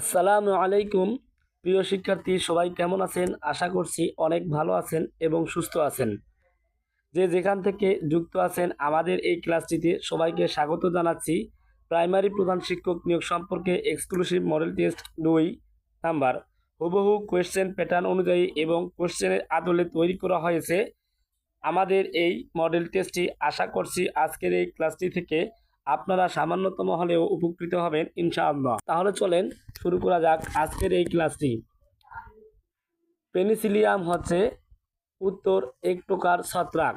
আসসালামু আলাইকুম। প্রিয় শিক্ষার্থী, সবাই কেমন আছেন? আশা করছি অনেক ভালো আছেন এবং সুস্থ আছেন। যে যেখান থেকে যুক্ত আছেন, আমাদের এই ক্লাসটিতে সবাইকে স্বাগত জানাচ্ছি। প্রাইমারি প্রধান শিক্ষক নিয়োগ সম্পর্কে এক্সক্লুসিভ মডেল টেস্ট দুই নাম্বার। হুবহু কোয়েশ্চেন প্যাটার্ন অনুযায়ী এবং কোয়েশ্চেনের আদলে তৈরি করা হয়েছে। আমাদের এই মডেল টেস্টটি আশা করছি আজকের এই ক্লাসটি থেকে আপনারা সামান্যতম হলেও উপকৃত হবেন, ইনশাআল্লাহ। তাহলে চলেন, শুরু করা যাক আজকের এই ক্লাসটি। পেনিসিলিয়াম হচ্ছে উত্তর এক প্রকার ছত্রাক।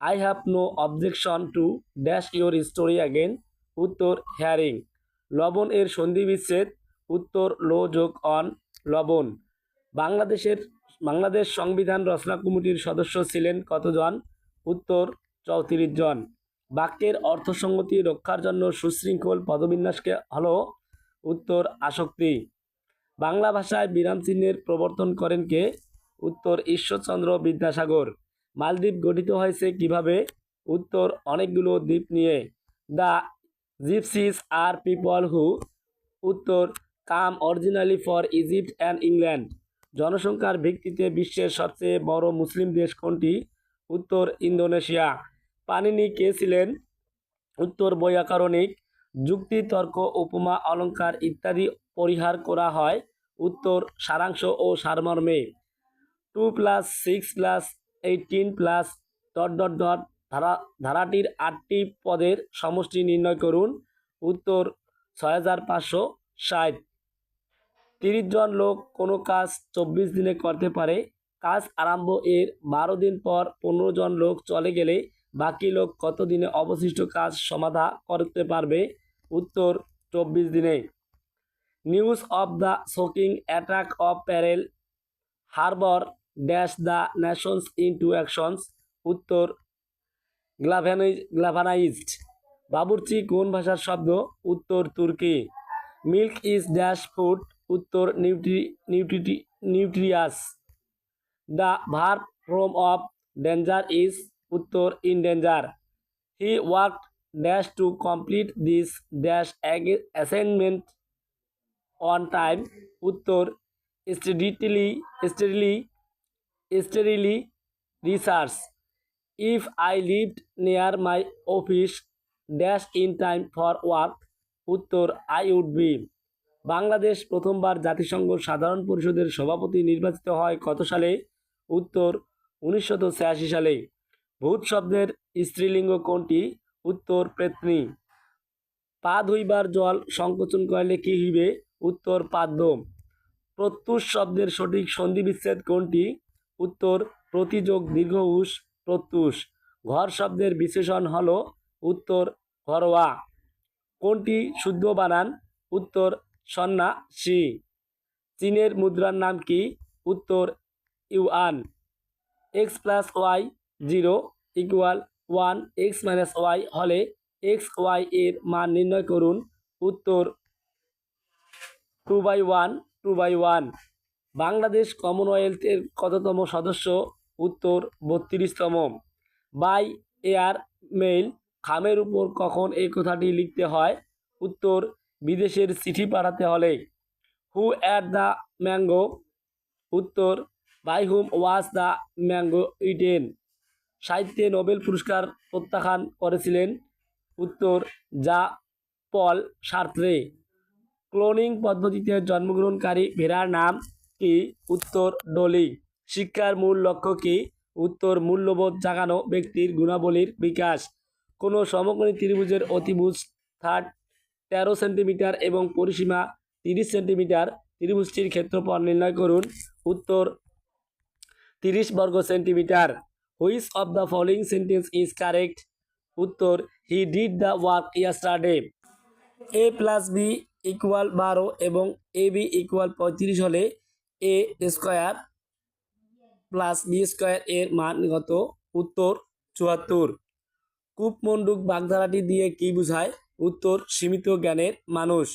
I have no objection to dash your story again উত্তর হেয়ারিং লবণ এর সন্ধি বিচ্ছেদ উত্তর লো যোগ অন লবণ। বাংলাদেশের, বাংলাদেশ সংবিধান রচনা কমিটির সদস্য ছিলেন কতজন? উত্তর চৌত্রিশ জন। বাক্যের অর্থসঙ্গতি রক্ষার জন্য সুশৃঙ্খল পদবিন্যাসকে হলো উত্তর আসক্তি। বাংলা ভাষায় বিরাম চিহ্নের প্রবর্তন করেন কে? উত্তর ঈশ্বরচন্দ্র বিদ্যাসাগর। মালদ্বীপ গঠিত হয়েছে কীভাবে? উত্তর অনেকগুলো দ্বীপ নিয়ে। The gypsies are people who. উত্তর, come originally for Egypt and England. জনসংখ্যার ভিত্তিতে বিশ্বের সবচেয়ে বড় মুসলিম দেশ কোনটি? উত্তর ইন্দোনেশিয়া। পানিনি কে ছিলেন? উত্তর বৈয়াকরণিক যুক্তি, তর্ক, উপমা, অলঙ্কার ইত্যাদি পরিহার করা হয়। উত্তর, সারাংশ ও সারমর্মে। Two plus six plus eighteen plus dot dot dot ধারা, ধারাটির আটটি পদের সমষ্টি নির্ণয় করুন। উত্তর, ছয় হাজার পাঁচশো ষাট। তিরিশ জন লোক কোনো কাজ চব্বিশ দিনে করতে পারে। কাজ আরম্ভ এর বারো দিন পর পনেরো জন লোক চলে গেলে বাকি লোক কত দিনে অবশিষ্ট কাজ সমাধা করতে পারবে? উত্তর, চব্বিশ দিনে। News of the shocking attack of Pearl Harbor dash the nations into actions. উত্তর, গ্লাভানাইজ, গ্লাভানাইজড। বাবুর্চি কোন ভাষার শব্দ? উত্তর, তুর্কি। Milk is dash food. উত্তর, nutri, nutrity, nutritious. The verb from of danger is উত্তর endanger. He work dash to complete this dash assignment on time. উত্তর steadily steadily steadily research. If I lived near my office dash in time for work, উত্তর, I would be. Bangladesh প্রথমবার জাতিসংঘ সাধারণ পরিষদের সভাপতি নির্বাচিত হয় কত সালে? উত্তর, উনিশশো ছিয়াশি সালে। ভূত শব্দের স্ত্রীলিঙ্গ কোনটি? উত্তর প্রেতনি পা ধুইবার জল সংকোচন করলে কি হইবে? উত্তর পাদ্য প্রত্যুষ শব্দের সঠিক সন্ধি বিচ্ছেদ কোনটি? উত্তর, প্রতিযোগ, দীর্ঘ উস প্রত্যুষ। ঘর শব্দের বিশেষণ হল, উত্তর, ঘরোয়া। কোনটি শুদ্ধ বানান? উত্তর, সন্ন্যাসী। চীনের মুদ্রার নাম কি? উত্তর, yuan. X plus y zero equal one x minus y হলে এক্স ওয়াই এর মান নির্ণয় করুন। উত্তর two by one two by one Bangladesh কমনওয়েলথের কততম সদস্য? উত্তর বত্রিশতম। বাই এয়ার মেইল খামের উপর কখন এই কথাটি লিখতে হয়? উত্তর বিদেশের চিঠি পাঠাতে হলে। হু অ্যাট দ্য ম্যাঙ্গো উত্তর by whom was the mango eaten সাহিত্যে নোবেল পুরস্কার প্রত্যাখ্যান করেছিলেন উত্তর যা পল সার্ত্রে। ক্লোনিং পদ্ধতিতে জন্মগ্রহণকারী ভেড়ার নাম কি? উত্তর, ডলি। শিক্ষার মূল লক্ষ্য কি? উত্তর, মূল্যবোধ জাগানো ব্যক্তির গুণাবলীর বিকাশ। কোনো সমকোণী ত্রিভুজের অতিভুজ থার্ড তেরো সেন্টিমিটার এবং পরিসীমা তিরিশ সেন্টিমিটার। ত্রিভুজটির ক্ষেত্রফল নির্ণয় করুন। উত্তর, তিরিশ বর্গ centimetre. Which of the following sentence is correct উত্তর he did the work yesterday a plus b equal বারো এবং এ বি ইকুয়াল পঁয়ত্রিশ হলে a square plus b square এর মান কত? উত্তর চুয়াত্তর। কূপমণ্ডুক বাগধারাটি দিয়ে কি বোঝায়? উত্তর সীমিত জ্ঞানের মানুষ।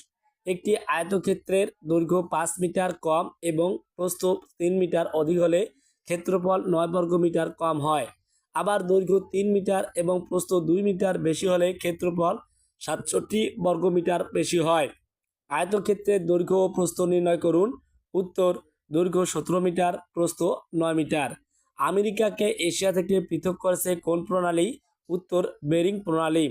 একটি আয়তক্ষেত্রের দৈর্ঘ্য পাঁচ মিটার কম এবং প্রস্থ তিন মিটার অধিক হলে ক্ষেত্রফল নয় বর্গ মিটার কম হয়। আবার দৈর্ঘ্য তিন মিটার এবং প্রস্থ দুই মিটার বেশি হলে ক্ষেত্রফল সাতষট্টি বর্গ মিটার বেশি হয়। আয়তক্ষেত্রের দৈর্ঘ্য ও প্রস্থ নির্ণয় করুন। উত্তর, দৈর্ঘ্য সতেরো মিটার, প্রস্থ নয় মিটার। আমেরিকাকে এশিয়া থেকে পৃথক করেছে কোন প্রণালী? উত্তর, বেরিং প্রণালী।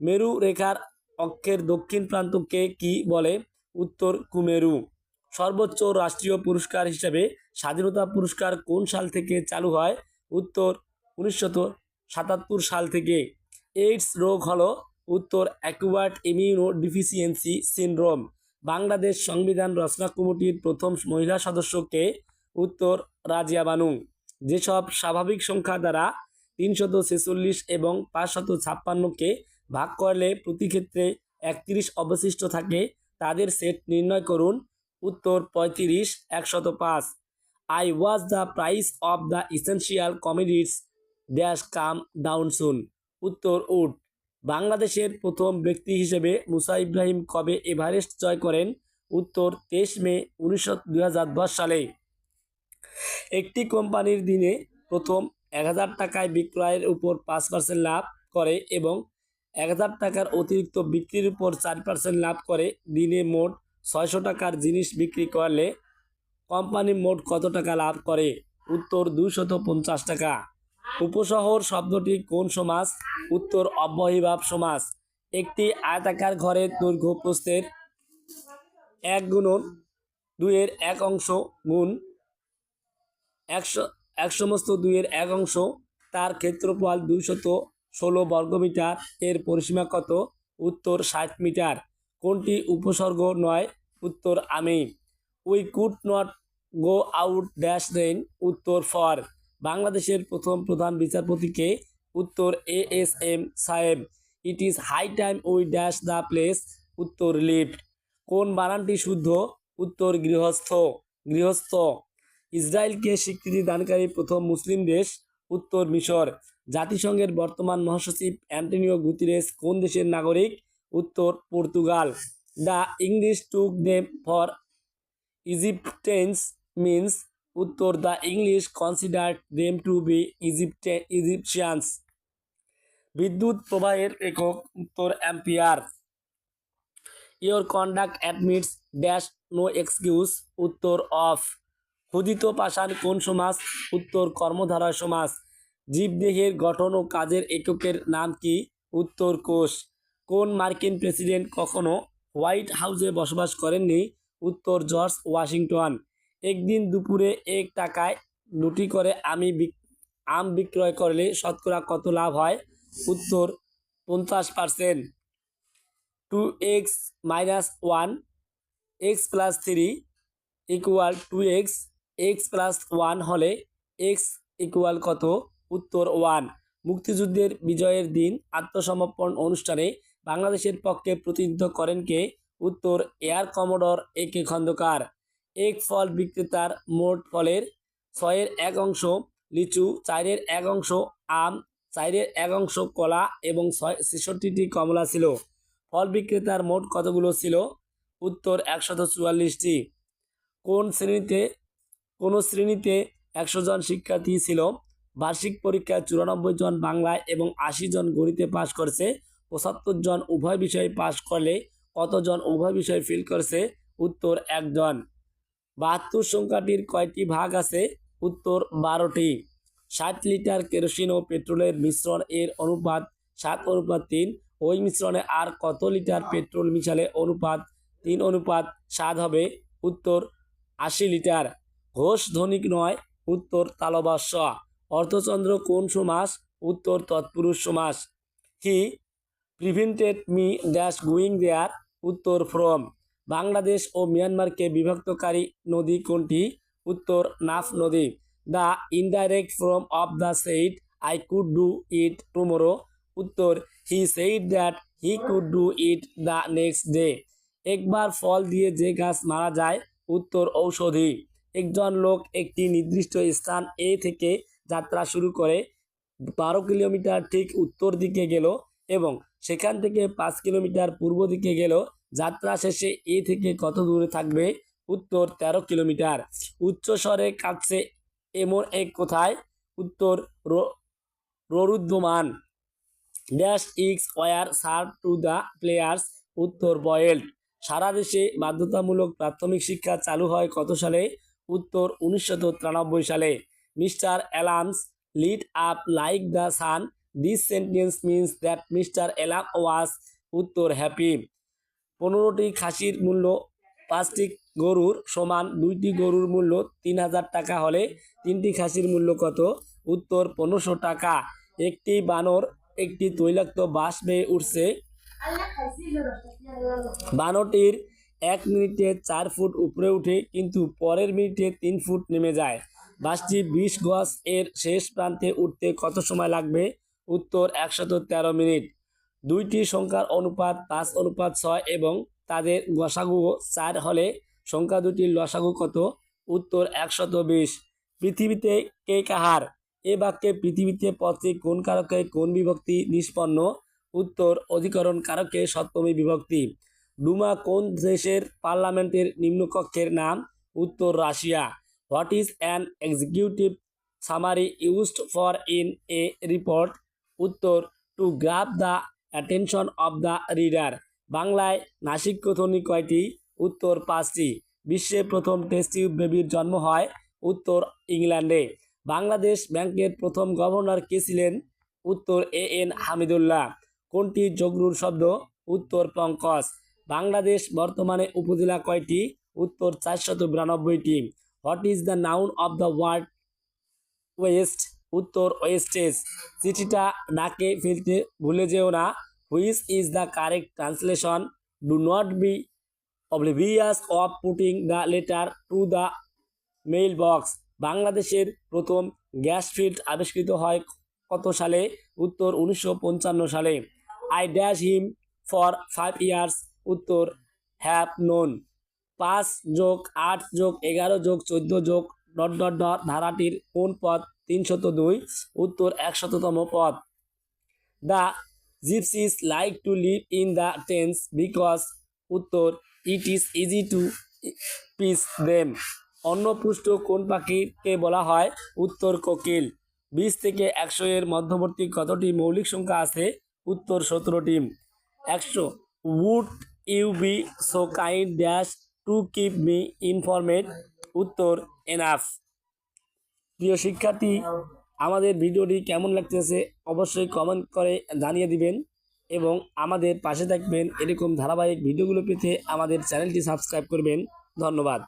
মেরু রেখার অক্ষের দক্ষিণ প্রান্তকে কি বলে? উত্তর, কুমেরু। সর্বোচ্চ রাষ্ট্রীয় পুরস্কার হিসেবে স্বাধীনতা পুরস্কার কোন সাল থেকে চালু হয়? উত্তর উনিশশো সাতাত্তর সাল থেকে। এইডস রোগ হলো উত্তর acquired immuno deficiency syndrome Bangladesh সংবিধান রচনা কমিটির প্রথম মহিলা সদস্যকে উত্তর রাজিয়া বানু। যেসব স্বাভাবিক সংখ্যা দ্বারা তিনশত ছেচল্লিশ এবং পাঁচশত ছাপ্পান্নকে ভাগ করলে প্রতি ক্ষেত্রে একত্রিশ অবশিষ্ট থাকে, তাদের সেট নির্ণয় করুন। উত্তর পঁয়ত্রিশ, একশত পাঁচ। I was the price of the essential commodities dash come down soon উত্তর উড বাংলাদেশের প্রথম ব্যক্তি হিসেবে মুসা ইব্রাহিম কবে এভারেস্ট জয় করেন? উত্তর তেইশ মে উনিশশো সালে। একটি কোম্পানির দিনে প্রথম এক হাজার টাকায় বিক্রয়ের উপর পাঁচ পার্সেন্ট লাভ করে এবং এক হাজার টাকার অতিরিক্ত বিক্রির উপর চার পার্সেন্ট লাভ করে। দিনে মোট ছয়শো টাকার জিনিস বিক্রি করলে কোম্পানি মোট কত টাকা লাভ করে? উত্তর দুশত পঞ্চাশ টাকা। উপশহর শব্দটি কোন সমাস উত্তর অব্যয়ীভাব সমাস একটি আয়তাকার ঘরের দৈর্ঘ্য প্রস্থের এক গুণন দুইয়ের এক অংশ গুণ একশো এক সমস্ত দুইয়ের এক অংশ। তার ক্ষেত্রফল দুইশত ষোলো বর্গমিটার এর পরিসীমা কত? উত্তর ষাট মিটার। কোনটি উপসর্গ নয়? উত্তর আমি we could not go out dash rain উত্তর ফর বাংলাদেশের প্রথম প্রধান বিচারপতিকে উত্তর এ এস এম সাহেব। It is high time we dash the place উত্তর লিফট কোন বানানটি শুদ্ধ? উত্তর গৃহস্থ। গৃহস্থ। ইসরায়েলকে স্বীকৃতি দানকারী প্রথম মুসলিম দেশ, উত্তর মিশর। জাতিসংঘের বর্তমান মহাসচিব অ্যান্টনিও গুতিরেস কোন দেশের নাগরিক? উত্তর Portugal. The English took them for Egyptians means উত্তর the English considered them to be Egypt Egyptians বিদ্যুৎ প্রবাহের একক উত্তর ampere your conduct admits dash no excuse উত্তর অফ ক্ষুদিত পাষাণ কোন সমাস উত্তর কর্মধারয় সমাস জীবদেহের গঠন ও কাজের এককের নাম কি? উত্তর কোষ কোন মার্কিন প্রেসিডেন্ট কখনো হোয়াইট হাউসে বসবাস করেননি? উত্তর জর্জ ওয়াশিংটন একদিন দুপুরে এক টাকায় লুটি করে আমি আম বিক্রয় করলে শতকরা কত লাভ হয়? উত্তর, পঞ্চাশ percent two x minus one x plus three equal two x x plus one হলে এক্স ইকুয়াল কত? উত্তর ওয়ান মুক্তিযুদ্ধের বিজয়ের দিন আত্মসমর্পণ অনুষ্ঠানে বাংলাদেশের পক্ষে প্রতিনিধিত্ব করেন কে? উত্তর, air commodore A K Khandakar. এক ফল বিক্রেতার মোট ফলের ছয়ের এক অংশ লিচু, চারের এক অংশ আম, চারের এক অংশ কলা এবং ছয় ছেষট্টিটি কমলা ছিল। ফল বিক্রেতার মোট কতগুলো ছিল? উত্তর একশত চুয়াল্লিশটি। কোন শ্রেণীতে কোন শ্রেণীতে একশো জন শিক্ষার্থী ছিল? বার্ষিক পরীক্ষায় চুরানব্বই জন বাংলায় এবং আশি জন গণিতে পাশ করেছে। পঁচাত্তর জন উভয় বিষয়ে পাশ করলে কতজন উভয় বিষয়ে ফেল করেছে? উত্তর একজন। বাহাত্তর সংখ্যাটির কয়টি ভাগ আছে? উত্তর বারোটি। ষাট লিটার কেরোসিন ও পেট্রোলের মিশ্রণ এর অনুপাত সাত অনুপাত তিন। ওই মিশ্রণে আর কত লিটার পেট্রোল মিশালে অনুপাত তিন অনুপাত সাত হবে? উত্তর আশি লিটার। ঘোষ ধনিক নয়, উত্তর তালবাস্য অর্থচন্দ্র কোন সমাস? উত্তর তৎপুরুষ সমাস। He, prevented me dash going there, উত্তর ফ্রম। বাংলাদেশ ও মিয়ানমারকে বিভক্তকারী নদী কোনটি? উত্তর, নাফ নদী। The indirect from of the said, I could do it tomorrow উত্তর, he said that he could do it the next day একবার ফল দিয়ে যে গাছ মারা যায়, উত্তর, ঔষধি একজন লোক একটি নির্দিষ্ট স্থান এ থেকে যাত্রা শুরু করে, বারো কিলোমিটার ঠিক উত্তর দিকে গেল এবং সেখান থেকে পাঁচ কিলোমিটার পূর্ব দিকে গেল যাত্রা শেষে এ থেকে কত দূরে থাকবে? উত্তর তেরো কিলোমিটার। উচ্চ স্বরে কাটছে এমন এক কোথায়, উত্তর ররুদ্যমান। Dash eggs were serve to the players উত্তর বয়েল্ড সারা দেশে বাধ্যতামূলক প্রাথমিক শিক্ষা চালু হয় কত সালে? উত্তর উনিশশো তিরানব্বই সালে। Mr Alam's, lead up like the sun. This sentence means that Mr Alam was উত্তর হ্যাপি পনেরোটি খাসির মূল্য, পাঁচটি গরুর সমান দুইটি গরুর মূল্য তিন হাজার টাকা হলে তিনটি খাসির মূল্য কত? উত্তর, পনেরোশো টাকা। একটি বানর একটি তৈলাক্ত বাঁশ বেয়ে উঠছে। বানরটির এক মিনিটে চার ফুট উপরে উঠে কিন্তু পরের মিনিটে তিন ফুট নেমে যায়। বাসটি বিশ গজ এর শেষ প্রান্তে উঠতে কত সময় লাগবে? উত্তর, একশত তেরো মিনিট। দুইটি সংখ্যার অনুপাত পাঁচ অনুপাত ছয় এবং তাদের গসাগু চার হলে সংখ্যা দুটির লসাগু কত? উত্তর একশত বিশ। পৃথিবীতে কে কাহার? এ বাক্যে পৃথিবীতে পথে কোন কারকে কোন বিভক্তি নিষ্পন্ন? উত্তর অধিকরণ কারকে সপ্তমী বিভক্তি। ডুমা কোন দেশের পার্লামেন্টের নিম্নকক্ষের নাম? উত্তর Russia. What is an executive summary used for in a report? উত্তর, to grab the attention of the reader বাংলায় নাসিক কথনি কয়টি? উত্তর পাঁচটি। বিশ্বে প্রথম টেস্ট টিউব বেবির জন্ম হয় উত্তর ইংল্যান্ডে। বাংলাদেশ ব্যাংকের প্রথম গভর্নর কে ছিলেন? উত্তর এ এন হামিদুল্লাহ। কোনটি জগরুর শব্দ? উত্তর পঙ্কজ। বাংলাদেশ বর্তমানে উপজেলা কয়টি? উত্তর চারশত বিরানব্বইটি। What is the noun of the world waste? উত্তর ওয়েস্টেজ চিঠিটা নাকে ফেলতে ভুলে যেও না। Which is the correct translation. Do not be oblivious of putting the letter to the mail box বাংলাদেশের প্রথম গ্যাস ফিল্ড আবিষ্কৃত হয় কত সালে? উত্তর উনিশশো পঞ্চান্ন সালে। I dash him for five years. উত্তর হ্যাভ নোন। পাঁচ যোগ আট যোগ এগারো যোগ চোদ্দ যোগ ডট ডট ডট ধারাটির কোন পদ তিনশত দুই, উত্তর একশততম পদ। The gypsies like to live in the tents because উত্তর, it is easy to pitch them. অন্নপুষ্ট কোন পাখিকে বলা হয়? উত্তর, কোকিল। বিশ থেকে একশো এর মধ্যবর্তী কতটি মৌলিক সংখ্যা আছে? উত্তর সতেরোটি একশো। Would you be so kind dash to keep me informed উত্তর এনাফ প্রিয় শিক্ষার্থী, আমাদের ভিডিওটি কেমন লাগতেছে অবশ্যই কমেন্ট করে জানিয়ে দিবেন এবং আমাদের পাশে থাকবেন এরকম ধারাবাহিক ভিডিওগুলো পেতে আমাদের চ্যানেলটি সাবস্ক্রাইব করবেন। ধন্যবাদ।